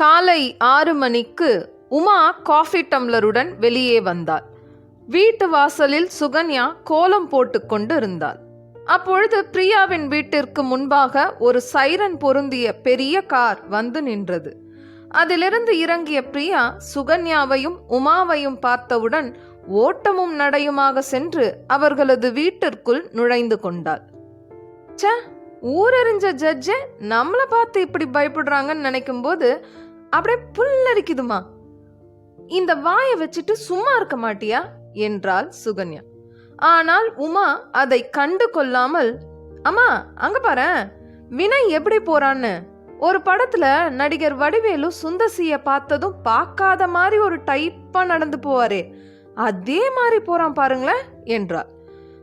காலை ஆறு மணிக்கு உமா காஃபி டம்ளருடன் வெளியே வந்தாள். வீட்டு வாசலில் சுகன்யா கோலம் போட்டுக்கொண்டு இருந்தாள் அப்பொழுது பிரியாவின் வீட்டிற்கு முன்பாக ஒரு சைரன் பொருந்திய பெரிய கார் வந்து நின்றது. அதிலிருந்து இறங்கிய பிரியா சுகன்யாவையும் உமாவையும் பார்த்தவுடன் ஓட்டமும் நடையுமாக சென்று அவர்களது வீட்டிற்குள் நுழைந்து கொண்டாள். ச ஊரறிஞ்ச ஜட்ஜே நம்மளை பார்த்து இப்படி பயப்படுறாங்கன்னு நினைக்கும் போது அப்படியே புல்லரிக்குதுமா இந்த வாயை வச்சுட்டு சும்மா இருக்க மாட்டியா? என்றாள் சுகன்யா. ஆனால் உமா அதை கண்டு கொள்ளாமல் அம்மா அங்க பாரேன் வினய் எப்படி போறான்னு? ஒரு படத்துல நடிகர் வடிவேலு சுந்தசிய பார்த்ததும் பார்க்காத மாதிரி ஒரு டைப்பா நடந்து போவாரே. அதே மாதிரி போறான் பாருங்களேன் என்றார்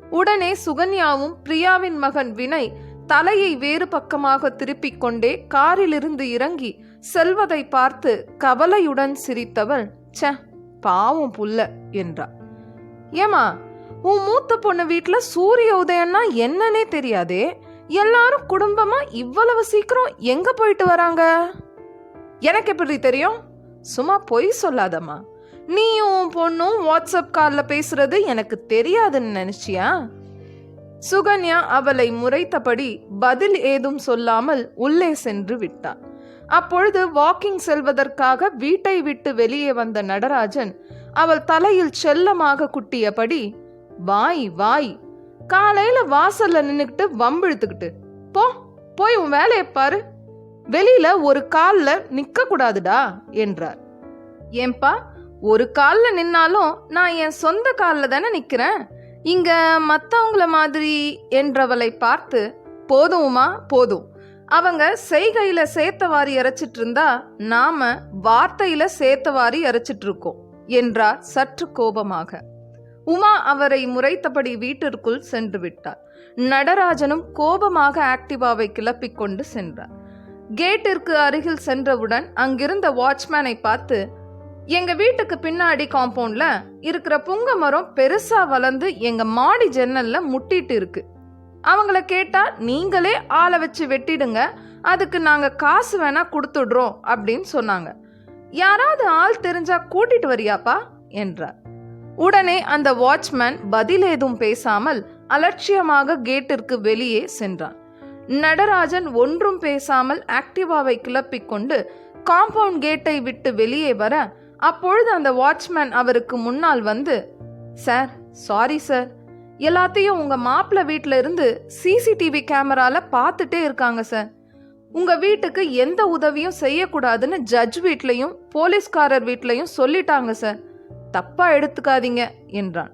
உடனே சுகன்யாவும் பிரியாவின் மகன் வினய் தலையை வேறு பக்கமாக திருப்பிக் கொண்டே காரிலிருந்து இறங்கி செல்வதை பார்த்து கவலையுடன் சிரித்தவள் ச்சே பாவம் புல்ல என்றார் ஏமா உன் மூத்த பொண்ணு வீட்டில் சூரிய உதயம்னா என்னன்னே தெரியாதே எல்லாரும் குடும்பமா இவ்வளவு சீக்கிரம் எங்க போயிட்டு வராங்க? எனக்கு எப்படி தெரியும்? சும்மா பொய் சொல்லாதம்மா. நீயும் உன் பொண்ணும் வாட்ஸ்அப் காலில் பேசுறது எனக்கு தெரியாதுன்னு நினைச்சியா? சுகன்யா அவளை முறைத்தபடி பதில் ஏதும் சொல்லாமல் உள்ளே சென்று விட்டான் அப்பொழுது வாக்கிங் செல்வதற்காக வீட்டை விட்டு வெளியே வந்த நடராஜன் அவள் தலையில் செல்லமாக குட்டியபடி வாய் வாய். காலையில வாசல்ல நின்னுக்கிட்டு வம்பிழுத்துக்கிட்டு போ போய் உன் வேலையை பாரு. வெளியில ஒரு கால்ல நிக்க கூடாதுடா என்றார். ஏன்பா ஒரு கால்ல நின்னாலும் நான் என் சொந்த கால்ல தானே நிக்கிறேன்? இங்க மத்தவங்கள மாதிரி என்றவளை பார்த்து போதுமா போதும். அவங்க செய்கையில சேர்த்தவாரி வாரி இறைச்சிட்டு இருந்தா நாம வார்த்தையில சேத்த வாரி இறைச்சிட்டு இருக்கோம் என்றார் சற்று கோபமாக. உமா அவரை முறைத்தபடி வீட்டிற்குள் சென்று விட்டார். நடராஜனும் கோபமாக ஆக்டிவாவை கிளப்பிக் கொண்டு சென்றார். கேட்டிற்கு அருகில் சென்றவுடன் அங்கிருந்த வாட்ச்மேனை பார்த்து எங்க வீட்டுக்கு பின்னாடி காம்பவுண்ட்ல இருக்கிற புங்க மரம் பெருசா வளர்ந்து எங்க மாடி ஜன்னல்ல முட்டிட்டு இருக்கு. அவங்கள கேட்டால் நீங்களே ஆளை வச்சு வெட்டிடுங்க. அதுக்கு நாங்கள் காசு வேணால் கொடுத்துடுறோம் அப்படின்னு சொன்னாங்க. யாராவது ஆள் தெரிஞ்சா கூட்டிட்டு வரியாப்பா? என்றார். உடனே அந்த வாட்ச்மேன் பதில் ஏதும் பேசாமல் அலட்சியமாக கேட்டிற்கு வெளியே சென்றான். நடராஜன் ஒன்றும் பேசாமல் ஆக்டிவாவை கிளப்பிக்கொண்டு காம்பவுண்ட் கேட்டை விட்டு வெளியே வர அப்பொழுது அந்த வாட்ச்மேன் அவருக்கு முன்னால் வந்து சார் சாரி சார் எல்லாத்தையும் உங்க மாப்பிள்ளை வீட்டில இருந்து சிசிடிவி கேமரால பார்த்துட்டே இருக்காங்க சார். உங்க வீட்டுக்கு எந்த உதவியும் செய்யக்கூடாதுன்னு ஜட்ஜ் வீட்லயும் போலீஸ்காரர் வீட்லயும் சொல்லிட்டாங்க சார். தப்பா எடுத்துக்காதீங்க என்றான்.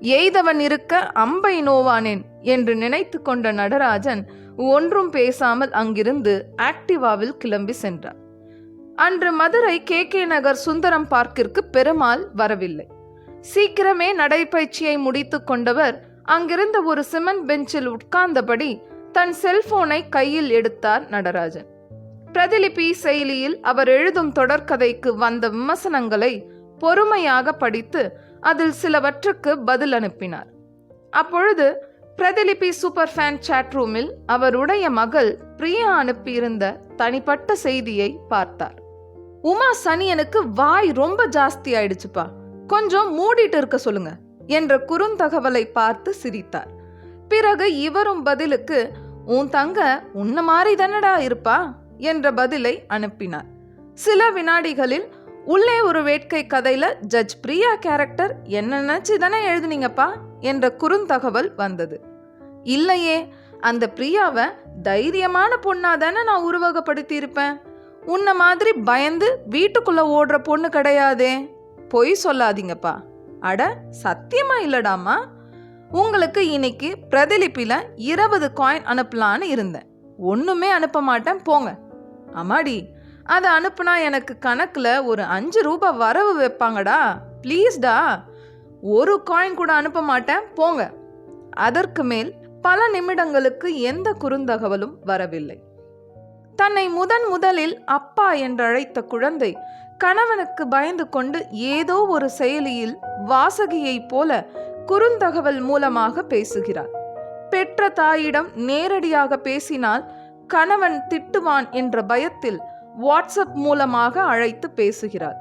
எய்தவன் இருக்க அம்பை நோவானேன் என்று நினைத்து கொண்ட நடராஜன் ஒன்றும் பேசாமல் அங்கிருந்து ஆக்டிவாவில் கிளம்பி சென்றான். அன்று மதுரை கே கே நகர் சுந்தரம் பார்க்கிற்கு பெருமாள் வரவில்லை. சீக்கிரமே நடைப்பயிற்சியை முடித்து கொண்டவர் அங்கிருந்த ஒரு சிமெண்ட் பெஞ்சில் உட்கார்ந்தபடி தன் செல்போனை கையில் எடுத்தார் நடராஜன். பிரதிலிபி செயலியில் அவர் எழுதும் தொடர்கதைக்கு வந்த விமர்சனங்களை பொறுமையாக படித்து அதில் சிலவற்றுக்கு பதில் அனுப்பினார். அப்பொழுது பிரதிலிபி சூப்பர் ஃபேன் சாட் ரூமில் அவருடைய மகள் பிரியா அனுப்பியிருந்த தனிப்பட்ட செய்தியை பார்த்தார். உமா சனியனுக்கு வாய் ரொம்ப ஜாஸ்தி ஆயிடுச்சுப்பா. கொஞ்சம் மூடிட்டு இருக்க சொல்லுங்க என்ற குறுந்தகவலை பார்த்து சிரித்தார். பிறகு இவரும் பதிலுக்கு உன் தங்க உன்ன மாதிரி தானடா இருப்பா? என்ற பதிலை அனுப்பினார். சில வினாடிகளில் உள்ளே ஒரு வேட்கை கதையில ஜட்ஜ் பிரியா கேரக்டர் என்ன நினைச்சு தானே எழுதுனீங்கப்பா? என்ற குறுந்தகவல் வந்தது. இல்லையே அந்த பிரியாவை தைரியமான பொண்ணா தானே நான் உருவகப்படுத்தி இருப்பேன் உன்ன மாதிரி பயந்து வீட்டுக்குள்ள ஓடுற பொண்ணு கிடையாதே. பொய் சொல்லாதீங்கப்பா. அட சத்தியமா இல்லடாமா? உங்களுக்கு இன்னைக்கு பிரதிலிப்பியில் இருபது காயின் அனுப்பலான்னு இருந்தேன். ஒன்றுமே அனுப்ப மாட்டேன் போங்க. அம்மாடி அதை அனுப்புனா எனக்கு கணக்கில் ஒரு அஞ்சு ரூபாய் வரவு வைப்பாங்கடா. ப்ளீஸ்டா. ஒரு காயின் கூட அனுப்ப மாட்டேன் போங்க. அதற்கு மேல் பல நிமிடங்களுக்கு எந்த குறுந்தகவலும் வரவில்லை. தன்னை முதன் முதலில் அப்பா என்றழைத்த குழந்தை கணவனுக்கு பயந்து கொண்டு ஏதோ ஒரு செயலியில் வாசகியைப் போல குறுந்தகவல் மூலமாக பேசுகிறார். பெற்ற தாயிடம் நேரடியாக பேசினால் கணவன் திட்டுவான் என்ற பயத்தில் வாட்ஸ்அப் மூலமாக அழைத்து பேசுகிறாள்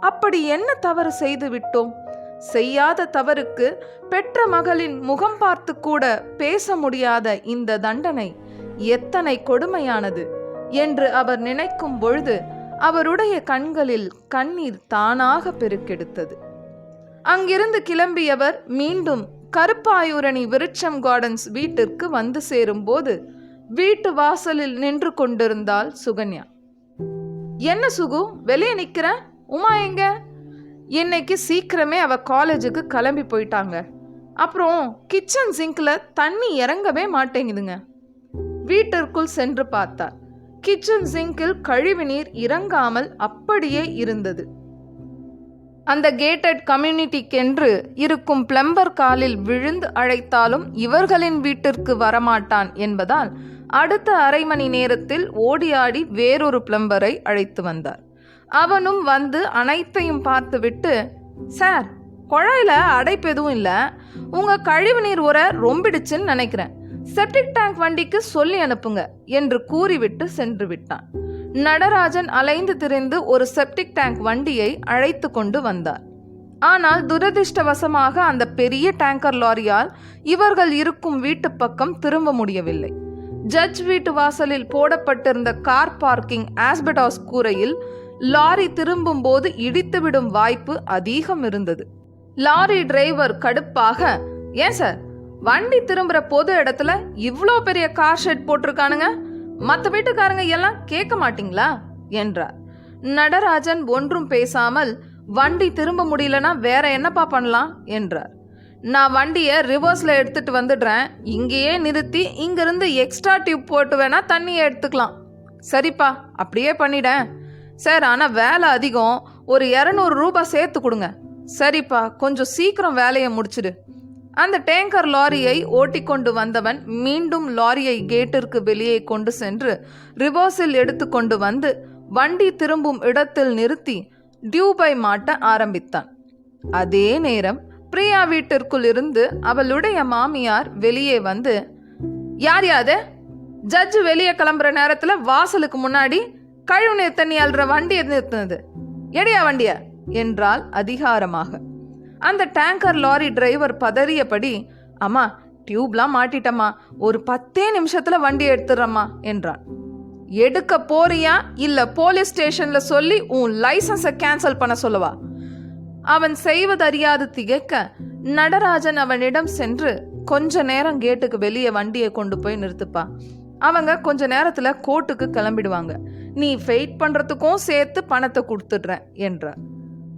அப்படி என்ன தவறு செய்து விட்டோம்? செய்யாத தவறுக்கு பெற்ற மகளின் முகம் பார்த்து கூட பேச முடியாத இந்த தண்டனை எத்தனை கொடுமையானது என்று அவர் நினைக்கும் பொழுது அவருடைய கண்களில் கண்ணீர் தானாக பெருக்கெடுத்தது. அங்கிருந்து கிளம்பியவர் மீண்டும் கருப்பாயூரணி விருட்சம் கார்டன்ஸ் வீட்டிற்கு வந்து சேரும்போது வீட்டு வாசலில் நின்று கொண்டிருந்தாள் சுகன்யா. என்ன சுகு வெளியே நிற்கிற உமா எங்க? இன்னைக்கு சீக்கிரமே அவ காலேஜுக்கு கிளம்பி போயிட்டாங்க. அப்புறம் கிச்சன் சிங்க்ல தண்ணி இறங்கவே மாட்டேங்குதுங்க. வீட்டிற்குள் சென்று பார்த்தார் கிச்சன் சிங்கில் கழிவுநீர் இறங்காமல் அப்படியே இருந்தது. அந்த கேட்டட் கம்யூனிட்டிக்கென்று இருக்கும் பிளம்பர் காலில் விழுந்து அழைத்தாலும் இவர்களின் வீட்டிற்கு வரமாட்டான் என்பதால் அடுத்த அரை மணி நேரத்தில் ஓடியாடி வேறொரு பிளம்பரை அழைத்து வந்தார். அவனும் வந்து அனைத்தையும் பார்த்துவிட்டு சார் குழாயில அடைப்பு எதுவும் இல்லை. உங்கள் கழிவுநீர் உர ரொம்பிடுச்சுன்னு நினைக்கிறேன். செப்டிக் டேங்க் வண்டிக்கு சொல்லி அனுப்புங்க என்று கூறிவிட்டு சென்று விட்டான். நடராஜன் அலைந்து திரிந்து ஒரு செப்டிக் டேங்க் வண்டியை அழைத்து கொண்டு வந்தார். ஆனால் துரதிர்ஷ்டவசமாக அந்த பெரிய டேங்கர் லாரியால் இவர்கள் இருக்கும் வீட்டு பக்கம் திரும்ப முடியவில்லை. ஜட்ஜ் வீட்டு வாசலில் போடப்பட்டிருந்த கார் பார்க்கிங் ஆஸ்பெடாஸ் கூரையில் லாரி திரும்பும் போது இடித்துவிடும் வாய்ப்பு அதிகம் இருந்தது. லாரி டிரைவர் கடுப்பாக ஏன் சார் வண்டி திரும்புற பொது இடத்துல இவ்வளோ பெரிய கார் ஷெட் போட்டிருக்கானுங்க. மற்ற வீட்டுக்காரங்க எல்லாம் கேட்க மாட்டீங்களா? என்றார். நடராஜன் ஒன்றும் பேசாமல் வண்டி திரும்ப முடியலனா வேற என்னப்பா பண்ணலாம்? என்றார். நான் வண்டியை ரிவர்ஸில் எடுத்துட்டு வந்துடுறேன். இங்கேயே நிறுத்தி இங்கிருந்து எக்ஸ்ட்ரா டியூப் போட்டு வேணா தண்ணியை எடுத்துக்கலாம். சரிப்பா அப்படியே பண்ணிடேன். சார் ஆனால் வேலை அதிகம். ஒரு இரநூறு ரூபாய் சேர்த்து கொடுங்க. சரிப்பா கொஞ்சம் சீக்கிரம் வேலையை முடிச்சிடு. அந்த டேங்கர் லாரியை ஓட்டிக்கொண்டு வந்தவன் மீண்டும் லாரியை கேட்டிற்கு வெளியே கொண்டு சென்று ரிவர்ஸில் எடுத்துக்கொண்டு வந்து வண்டி திரும்பும் இடத்தில் நிறுத்தி டியூபை மாட்ட ஆரம்பித்தான். அதே நேரம் பிரியா வீட்டிற்குள் இருந்து அவளுடைய மாமியார் வெளியே வந்து யார் யாது ஜட்ஜு வெளியே கிளம்புற நேரத்துல வாசலுக்கு முன்னாடி கழிவுநீர் தண்ணி அல்ற வண்டியை நிறுத்தினது. எடியா வண்டியா? என்றால் அதிகாரமாக. அந்த டேங்கர் லாரி டிரைவர் பதறியபடி அம்மா டியூப்லாம் மாட்டிட்டம்மா. ஒரு பத்தே நிமிஷத்துல வண்டி எடுத்துடுறம்மா என்றான். எடுக்க போறியா? இல்ல போலீஸ் ஸ்டேஷன்ல சொல்லி உன் லைசன்ஸை கேன்சல் பண்ண சொல்லவா? அவன் செய்வதறியாது திகைக்க நடராஜன் அவனிடம் சென்று கொஞ்ச நேரம் கேட்டுக்கு வெளியே வண்டியை கொண்டு போய் நிறுத்துப்பா. அவங்க கொஞ்ச நேரத்துல கோர்ட்டுக்கு கிளம்பிடுவாங்க. நீ ஃபெயிட் பண்றதுக்கும் சேர்த்து பணத்தை கொடுத்துடுறேன் என்றார்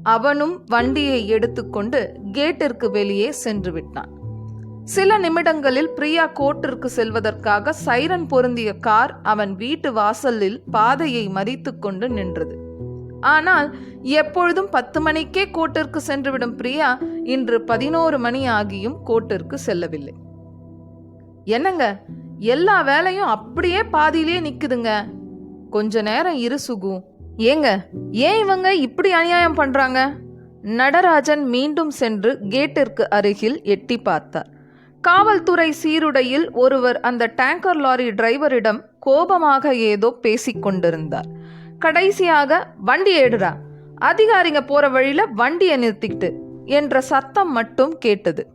அவனும் வண்டியை எடுத்துக்கொண்டு கேட்டிற்கு வெளியே சென்று விட்டான். சில நிமிடங்களில் பிரியா கோர்ட்டிற்கு செல்வதற்காக சைரன் பொருந்திய கார் அவன் வீட்டு வாசலில் பாதையை மறித்துக் கொண்டு நின்றது. ஆனால் எப்பொழுதும் பத்து மணிக்கே கோர்ட்டிற்கு சென்றுவிடும் பிரியா இன்று பதினோரு மணி ஆகியும் கோர்ட்டிற்கு செல்லவில்லை. என்னங்க எல்லா வேலையும் அப்படியே பாதியிலே நிக்குதுங்க கொஞ்ச நேரம் இரு சுகு. ஏங்க ஏன் இவங்க இப்படி அநியாயம் பண்றாங்க? நடராஜன் மீண்டும் சென்று கேட்டிற்கு அருகில் எட்டி பார்த்தார். காவல்துறை சீருடையில் ஒருவர் அந்த டேங்கர் லாரி டிரைவரிடம் கோபமாக ஏதோ பேசிக் கொண்டிருந்தார். கடைசியாக வண்டி ஏடுறா அதிகாரிங்க போற வழியில வண்டியை நிறுத்திக்கிட்டு என்ற சத்தம் மட்டும் கேட்டது.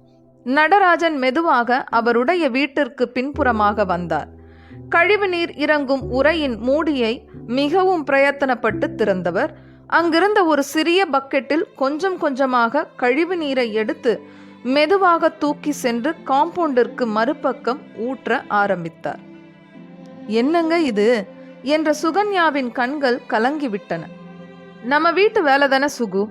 நடராஜன் மெதுவாக அவருடைய வீட்டிற்கு பின்புறமாக வந்தார். கழிவுநீர் இறங்கும் உரையின் மூடியை மிகவும் பிரயத்தனப்பட்டு திறந்தவர். அங்கிருந்த ஒரு சிறிய பக்கெட்டில் கொஞ்சம் கொஞ்சமாக கழிவு நீரை எடுத்து மெதுவாக தூக்கி சென்று காம்பவுண்டிற்கு மறுபக்கம் ஊற்ற ஆரம்பித்தார். என்னங்க இது? என்ற சுகன்யாவின் கண்கள் கலங்கிவிட்டன. நம்ம வீட்டு வேலை தானே சுகு.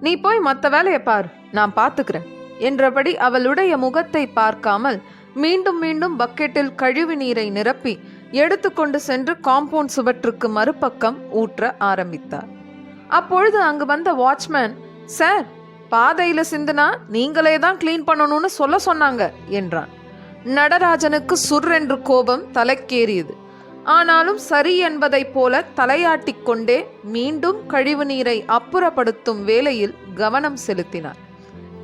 நீ போய் மற்ற வேலையை பார். நான் பார்த்துக்கிறேன் என்றபடி அவளுடைய முகத்தை பார்க்காமல் மீண்டும் மீண்டும் பக்கெட்டில் கழிவு நீரை நிரப்பி எடுத்துக்கொண்டு சென்று காம்பவுண்ட் சுவற்றுக்கு மறுபக்கம் ஊற்ற ஆரம்பித்தார். அப்பொழுது அங்கு வந்த வாட்ச்மேன் சார் பாதையில சிந்துனா நீங்களே தான் க்ளீன் பண்ணணும்னு சொல்ல சொன்னாங்க என்றான். நடராஜனுக்கு சுர்ரென்று கோபம் தலைக்கேறியது. ஆனாலும் சரி என்பதைப் போல தலையாட்டிக் கொண்டே மீண்டும் கழிவு நீரை அப்புறப்படுத்தும் வேலையில் கவனம் செலுத்தினார்.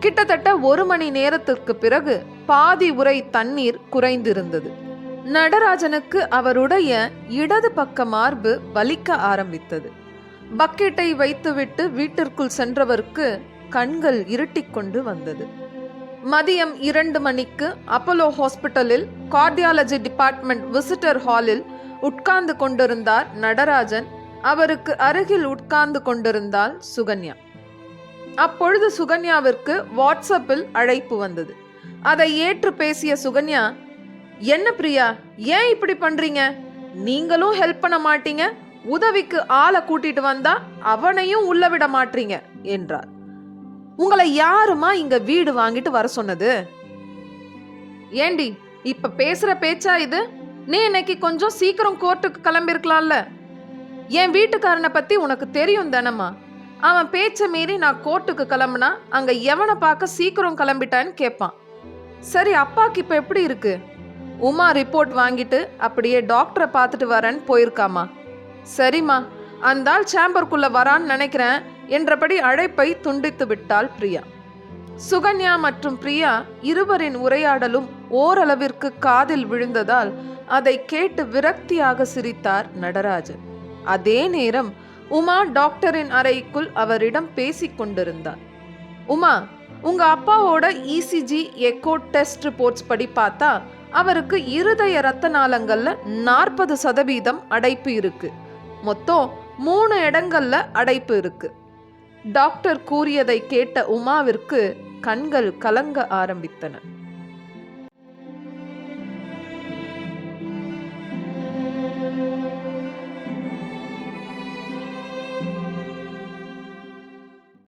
கிட்டத்தட்ட ஒரு மணி நேரத்திற்கு பிறகு பாதி உரை தண்ணீர் குறைந்திருந்தது. நடராஜனுக்கு அவருடைய இடது பக்க மார்பு வலிக்க ஆரம்பித்தது. பக்கெட்டை வைத்துவிட்டு வீட்டிற்குள் சென்றவருக்கு கண்கள் இருட்டிக் கொண்டு வந்தது. மதியம் இரண்டு மணிக்கு அப்போலோ ஹாஸ்பிட்டலில் கார்டியாலஜி டிபார்ட்மெண்ட் விசிட்டர் ஹாலில் உட்கார்ந்து கொண்டிருந்தார் நடராஜன். அவருக்கு அருகில் உட்கார்ந்து கொண்டிருந்தால் சுகன்யா. அப்பொழுது சுகன்யாவிற்கு வாட்ஸ்அப்பில் அழைப்பு வந்தது. அதை ஏற்று பேசிய சுகன்யா என்ன பிரியா ஏன் இப்படி பண்றீங்க? நீங்களும் ஹெல்ப் பண்ண மாட்டீங்க. உதவிக்கு ஆளை கூட்டிட்டு வந்தா அவனையும் உள்ள விட மாட்டீங்க என்றார். உங்களை யாருமா இங்க வீடு வாங்கிட்டு வர சொன்னது? ஏண்டி இப்ப பேசுற பேச்சா இது? நீ இன்னைக்கு கொஞ்சம் சீக்கிரம் கோர்ட்டுக்கு கிளம்பிருக்கலாம்ல. என் வீட்டுக்காரனை பத்தி உனக்கு தெரியும் தானம்மா. அவன் பேச்ச மீறி நான் கோர்ட்டுக்கு கிளம்புனா அங்க எவனை பார்க்க சீக்கிரம் கிளம்பிட்டான்னு கேட்பான் சரி அப்பாக்கு இப்போ எப்படி இருக்கு? உமா ரிப்போர்ட் வாங்கிட்டு அப்படியே டாக்டரை பார்த்துட்டு வரேன்னு போயிருக்காமா சரிம்மா அந்த ஆள் வரான்னு நினைக்கிறேன் என்றபடி அழைப்பை துண்டித்து விட்டாள் பிரியா. சுகன்யா மற்றும் பிரியா இருவரின் உரையாடலும் ஓரளவிற்கு காதில் விழுந்ததால் அதை கேட்டு விரக்தியாக சிரித்தார் நடராஜன் அதே நேரம் உமா டாக்டரின் அறைக்குள் அவரிடம் பேசிக் கொண்டிருந்தார். உமா உங்கள் அப்பாவோட இசிஜி எக்கோ டெஸ்ட் ரிப்போர்ட்ஸ் படி பார்த்தா அவருக்கு இருதய ரத்த நாளங்களில் நாற்பது சதவீதம் அடைப்பு இருக்கு. மொத்தம் மூணு இடங்கள்ல அடைப்பு இருக்கு. டாக்டர் கூறியதை கேட்ட உமாவிற்கு கண்கள் கலங்க ஆரம்பித்தன.